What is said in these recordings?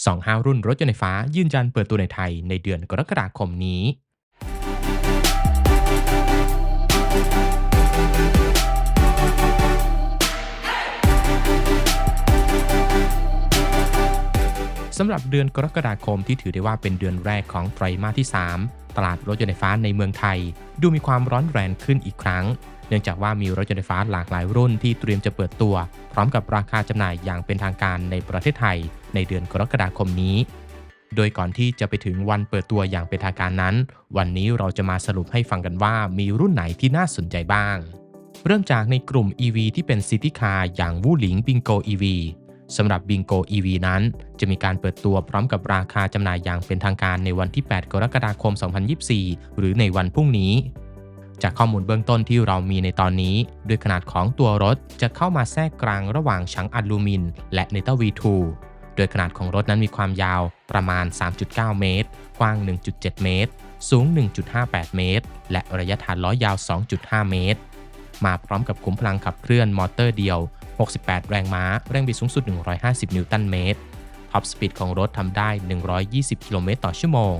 25 รุ่นรถยนต์ไฟฟ้ายืนยันเปิดตัวในไทยในเดือนกรกฎาคมนี้สำหรับเดือนกรกฎาคมที่ถือได้ว่าเป็นเดือนแรกของไตรมาสที่ 3 ตลาดรถยนต์ไฟฟ้าในเมืองไทย ดูมีความร้อนแรงขึ้นอีกครั้ง เนื่องจากว่ามีรถยนต์ไฟฟ้าหลากหลายรุ่นที่เตรียมจะเปิดตัว พร้อมกับราคาจำหน่ายอย่างเป็นทางการในประเทศไทย ในเดือนกรกฎาคมนี้ โดยก่อนที่จะไปถึงวันเปิดตัวอย่างเป็นทางการนั้น วันนี้เราจะมาสรุปให้ฟังกันว่ามีรุ่นไหนที่น่าสนใจบ้าง เริ่มจากในกลุ่ม EV ที่เป็นซิตี้คาร์อย่างวูหลิงบิงโก EV สำหรับ Bingo EV นั้น จะมีการเปิดตัวพร้อมกับราคาจำหน่ายอย่างเป็นทางการในวันที่ 8 กรกฎาคม 2024 หรือในวันพรุ่งนี้ จากข้อมูลเบื้องต้นที่เรามีในตอนนี้ ด้วยขนาดของตัวรถจะเข้ามาแทรกกลางระหว่างชังอลูมิน และเนต้า V2 โดยขนาดของรถนั้นมีความยาวประมาณ 3.9 เมตร กว้าง 1.7 เมตร สูง 1.58 เมตร และระยะฐานล้อยาว 2.5 เมตร มาพร้อมกับขุมพลังขับเคลื่อนมอเตอร์เดียว 68 แรงม้า แรงบิดสูงสุด 150 นิวตันเมตร ท็อปสปีดของรถทำได้ 120 กิโลเมตรต่อชั่วโมง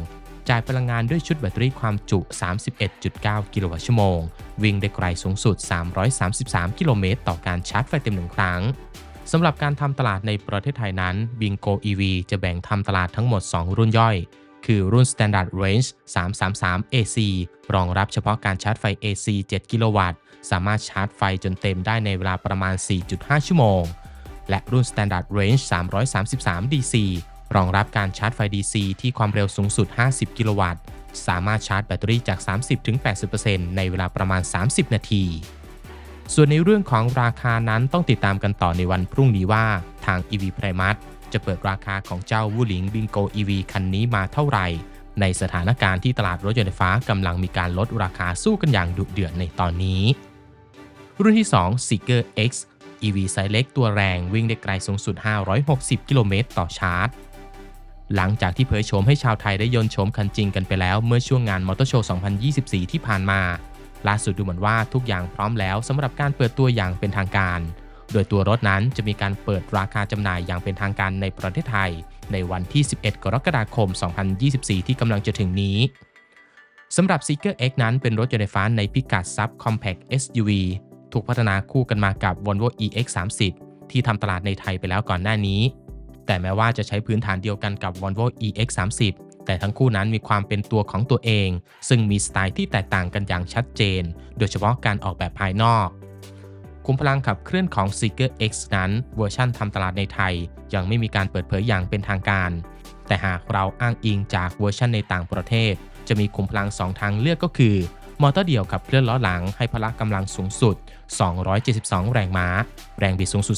จ่ายพลังงานด้วยชุดแบตเตอรี่ความจุ 31.9 กิโลวัตต์ชั่วโมง วิ่งได้ไกลสูงสุด 333 กิโลเมตร ต่อการชาร์จไฟเต็มหนึ่งครั้งสำหรับการทำตลาดในประเทศไทยนั้น Bingo EV จะแบ่งทำตลาดทั้งหมด 2 รุ่นย่อย คือรุ่น Standard Range 333 AC รองรับเฉพาะการชาร์จไฟ AC 7 กิโลวัตต์ สามารถชาร์จไฟจนเต็มได้ในเวลาประมาณ 4.5 ชั่วโมง และรุ่น Standard Range 333 DC รองรับการชาร์จไฟ DC ที่ความเร็วสูงสุด 50 กิโลวัตต์ สามารถชาร์จแบตเตอรี่จาก 30-80%ในเวลาประมาณ 30 นาที ส่วนในเรื่องของราคานั้นต้องติดตามกันต่อในวันพรุ่งนี้ว่าทาง EV Primus จะเปิดราคาของเจ้าวูหลิงบิงโก EV คันนี้มาเท่าไหร่ ในสถานการณ์ที่ตลาดรถยนต์ไฟฟ้ากำลังมีการลดราคาสู้กันอย่างดุเดือดในตอนนี้ รุ่นที่ 2 Seeker X EV ไซส์เล็กตัวแรงวิ่งได้ไกลสูงสุด 560 กิโลเมตรต่อชาร์จ หลังจากที่เผยโฉมให้ชาวไทยได้ยนต์โฉมคันจริงกันไปแล้วเมื่อช่วงงานมอเตอร์โชว์ 2024 ที่ผ่านมา ล่าสุดดูเหมือนว่าทุกอย่างพร้อมแล้วสำหรับการเปิดตัวอย่างเป็นทางการ โดยตัวรถนั้นจะมีการเปิดราคาจำหน่ายอย่างเป็นทางการในประเทศไทย ในวันที่ 11 กรกฎาคม 2024 ที่กำลังจะถึงนี้สำหรับ Seeker X นั้นเป็นรถยนต์ไฟฟ้าในพิกัด Sub Compact SUV ถูกพัฒนาคู่กันมากับ Volvo EX30 ที่ทำตลาดในไทยไปแล้วก่อนหน้านี้ แต่แม้ว่าจะใช้พื้นฐานเดียวกันกับ Volvo EX30 แต่ทั้งคู่นั้นมีความเป็นตัวของตัวเอง ซึ่งมีสไตล์ที่แตกต่างกันอย่างชัดเจน โดยเฉพาะการออกแบบภายนอกคุมพลังขับเคลื่อนของ Seeker X นั้นเวอร์ชั่นทำตลาดในไทย ยังไม่มีการเปิดเผยอย่างเป็นทางการ แต่หากเราอ้างอิงจากเวอร์ชันในต่างประเทศ จะมีคุมพลัง 2 ทางเลือกก็คือ มอเตอร์เดี่ยวขับเคลื่อนล้อหลังให้พละกำลังสูงสุด 272 แรงม้า แรงบิดสูงสุด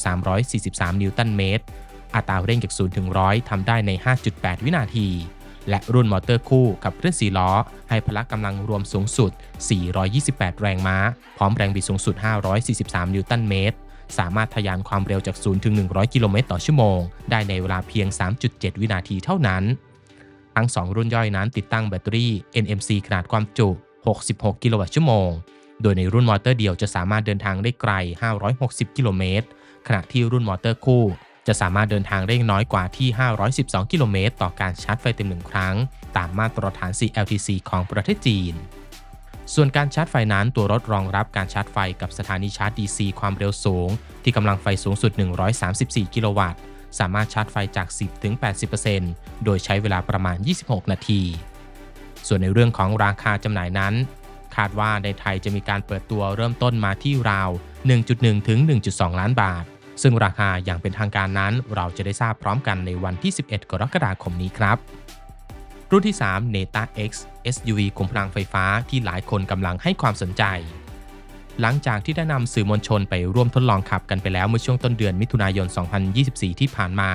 343 นิวตันเมตร อัตราเร่งจาก0ถึง100ทำได้ใน 5.8 วินาที และรุ่นมอเตอร์คู่ขับเคลื่อน4ล้อ ให้พละกำลังรวมสูงสุด 428 แรงม้า พร้อมแรงบิดสูงสุด 543 นิวตันเมตร สามารถทะยานความเร็วจาก0ถึง100 กิโลเมตรต่อชั่วโมง ได้ในเวลาเพียง 3.7 วินาทีเท่านั้นทั้ง 2 รุ่นย่อยนั้นติดตั้งแบตเตอรี่ NMC ขนาดความจุ 66 กิโลวัตต์ชั่วโมง โดยในรุ่นมอเตอร์เดียวจะสามารถเดินทางได้ไกล 560 กิโลเมตร ขณะที่รุ่นมอเตอร์คู่ จะสามารถเดินทางได้น้อยกว่าที่ 512 กิโลเมตรต่อการชาร์จไฟเต็มหนึ่งครั้ง ตามมาตรฐาน CLTC ของประเทศจีน ส่วนการชาร์จไฟนั้นตัวรถรองรับการชาร์จไฟกับสถานีชาร์จ DC ความเร็วสูง ที่กำลังไฟสูงสุด 134 กิโลวัตต์ สามารถชาร์จไฟจาก 10-80%โดยใช้เวลาประมาณ 26 นาที ส่วนในเรื่องของราคาจำหน่ายนั้น คาดว่าในไทยจะมีการเปิดตัวเริ่มต้นมาที่ราว 1.1 ถึง 1.2 ล้านบาท ซึ่งราคาอย่างเป็นทางการนั้น เราจะได้ทราบพร้อมกันในวันที่ 11 กรกฎาคมนี้ครับ รุ่นที่ 3 Neta X SUV คุมพลังไฟฟ้าที่หลายคนกำลังให้ความสนใจ หลังจากที่ได้นำสื่อมวลชนไปร่วมทดลองขับกันไปแล้วเมื่อช่วงต้นเดือนมิถุนายน 2024 ที่ผ่านมา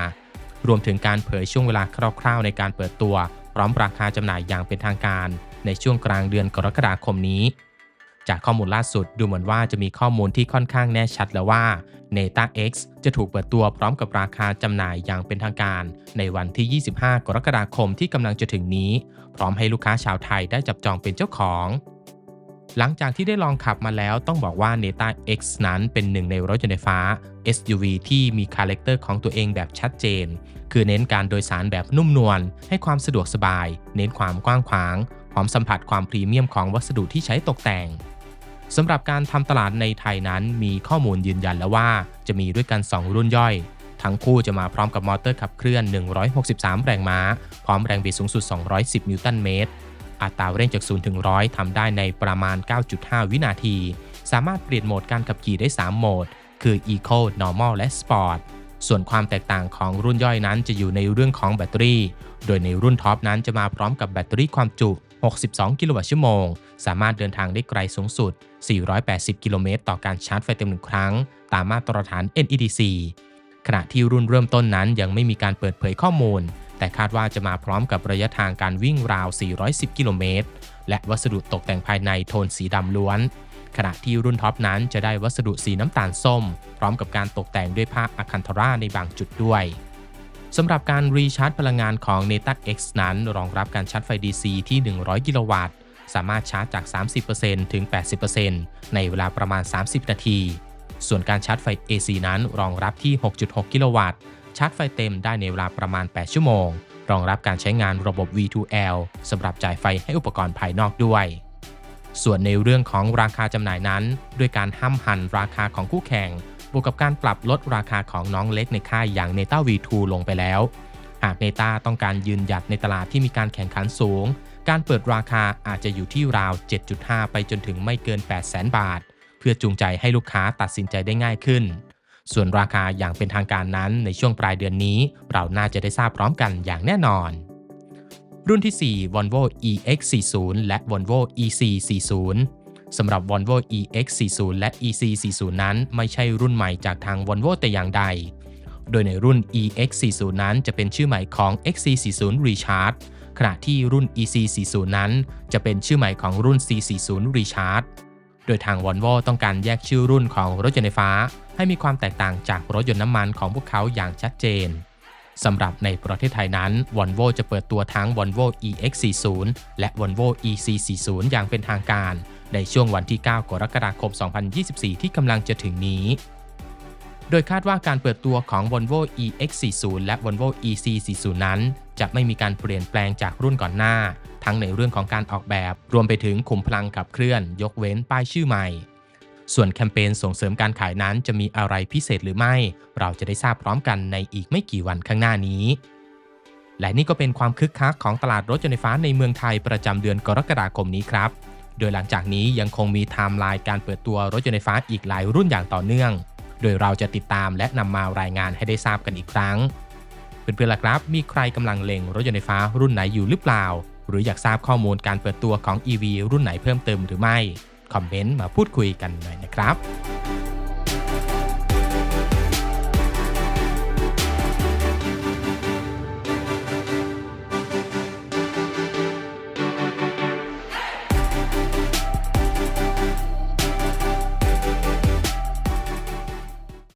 รวมถึงการเผยช่วงเวลาคร่าวๆ ในการเปิดตัว พร้อมราคาจำหน่ายอย่างเป็นทางการ ในช่วงกลางเดือนกรกฎาคมนี้ จากข้อมูลล่าสุดดูเหมือนว่าจะมีข้อมูลที่ค่อนข้างแน่ชัดแล้วว่า Neta X จะถูกเปิดตัวพร้อมกับราคาจำหน่ายอย่างเป็นทางการ ในวันที่ 25 กรกฎาคมที่กำลังจะถึงนี้ พร้อมให้ลูกค้าชาวไทยได้จับจองเป็นเจ้าของ หลังจากที่ได้ลองขับมาแล้วต้องบอกว่า Neta X นั้นเป็นหนึ่งในรถยนต์ไฟฟ้า SUV ที่มีคาแรคเตอร์ของตัวเองแบบชัดเจน คือเน้นการโดยสารแบบนุ่มนวลให้ความสะดวกสบาย เน้นความกว้างขวางพร้อมสัมผัสความพรีเมียมของวัสดุที่ใช้ตกแต่ง สำหรับการทำตลาดในไทยนั้นมีข้อมูลยืนยันแล้วว่า จะมีด้วยกัน 2 รุ่นย่อย ทั้งคู่จะมาพร้อมกับมอเตอร์ขับเคลื่อน 163 แรงม้า พร้อมแรงบิดสูงสุด 210 นิวตันเมตร อัตราเร่งจาก 0 ถึง 100ทำได้ในประมาณ 9.5 วินาที สามารถเปลี่ยนโหมดการขับขี่ได้ 3 โหมด คือ Eco Normal และ Sport ส่วนความแตกต่างของรุ่นย่อยนั้นจะอยู่ในเรื่องของแบตเตอรี่ โดยในรุ่นท็อปนั้นจะมาพร้อมกับแบตเตอรี่ความจุ 62 กิโลวัตต์ชั่วโมง สามารถเดินทางได้ไกลสูงสุด 480 กิโลเมตร ต่อการชาร์จไฟเต็มหนึ่งครั้ง ตามมาตรฐาน NEDC ขณะที่รุ่นเริ่มต้นนั้นยังไม่มีการเปิดเผยข้อมูล แต่คาดว่าจะมาพร้อมกับระยะทางการวิ่งราว 410 กิโลเมตร และวัสดุตกแต่งภายในโทนสีดำล้วน ขณะที่รุ่นท็อปนั้นจะได้วัสดุสีน้ำตาลส้ม พร้อมกับการตกแต่งด้วยผ้าอะคันธราในบางจุดด้วย สำหรับการรีชาร์จพลังงานของ n e t a X นั้น รองรับการชาร์จไฟ DC ที่ 100 กิโลวัตต์ สามารถชาร์จจาก 30%ถึง 80%ในเวลาประมาณ 30 นาที ส่วนการชาร์จไฟ AC นั้นรองรับที่ 6.6 กิโลวัตต์ ชาร์จไฟเต็มได้ในเวลาประมาณ 8 ชั่วโมง รองรับการใช้งานระบบ V2L สำหรับจ่ายไฟให้อุปกรณ์ภายนอกด้วย ส่วนในเรื่องของราคาจำหน่ายนั้น ด้วยการห้ำหั่นราคาของคู่แข่ง วกกับการปรับลดราคาของน้องเล็กในค่ายอย่าง Neta V2 ลงไปแล้ว หาก Neta ต้องการยืนหยัดในตลาดที่มีการแข่งขันสูง การเปิดราคาอาจจะอยู่ที่ราว 7.5 ไปจนถึงไม่เกิน 800,000 บาท เพื่อจูงใจให้ลูกค้าตัดสินใจได้ง่ายขึ้น ส่วนราคาอย่างเป็นทางการนั้นในช่วงปลายเดือนนี้ เราน่าจะได้ทราบพร้อมกันอย่างแน่นอน รุ่นที่ 4 Volvo EX40 และ Volvo EC40 สำหรับ Volvo EX40 และ EC40 นั้นไม่ใช่รุ่นใหม่จากทาง Volvo แต่อย่างใด โดยในรุ่น EX40 นั้นจะเป็นชื่อใหม่ของ XC40 Recharge ขณะที่รุ่น EC40 นั้นจะเป็นชื่อใหม่ของรุ่น C40 Recharge โดยทาง Volvo ต้องการแยกชื่อรุ่นของรถยนต์ไฟฟ้า ให้มีความแตกต่างจากรถยนต์น้ำมันของพวกเขาอย่างชัดเจนสำหรับในประเทศไทยนั้น Volvo จะเปิดตัวทั้ง Volvo EX40 และ Volvo EC40 อย่างเป็นทางการ ในช่วงวันที่ 9 กรกฎาคม 2024 ที่กำลังจะถึงนี้ โดยคาดว่าการเปิดตัวของ Volvo EX40 และ Volvo EC40 นั้น จะไม่มีการเปลี่ยนแปลงจากรุ่นก่อนหน้า ทั้งในเรื่องของการออกแบบ รวมไปถึงขุมพลังขับเคลื่อน ยกเว้นป้ายชื่อใหม่ ส่วนแคมเปญส่งเสริมการขายนั้นจะมีอะไรพิเศษหรือไม่ เราจะได้ทราบพร้อมกันในอีกไม่กี่วันข้างหน้านี้และนี่ก็เป็นความคึกคักของตลาดรถยนต์ไฟฟ้าในเมืองไทยประจำเดือนกรกฎาคมนี้ครับ โดยหลังจากนี้ยังคงมีไทม์ไลน์การเปิดตัวรถยนต์ไฟฟ้าอีกหลายรุ่นอย่างต่อเนื่อง โดยเราจะติดตามและนำมารายงานให้ได้ทราบกันอีกครั้ง เพื่อนๆล่ะครับ มีใครกำลังเล็งรถยนต์ไฟฟ้ารุ่นไหนอยู่หรือเปล่า หรืออยากทราบข้อมูลการเปิดตัวของ EV รุ่นไหนเพิ่มเติมหรือไม่ คอมเมนต์มาพูดคุยกันหน่อยนะครับ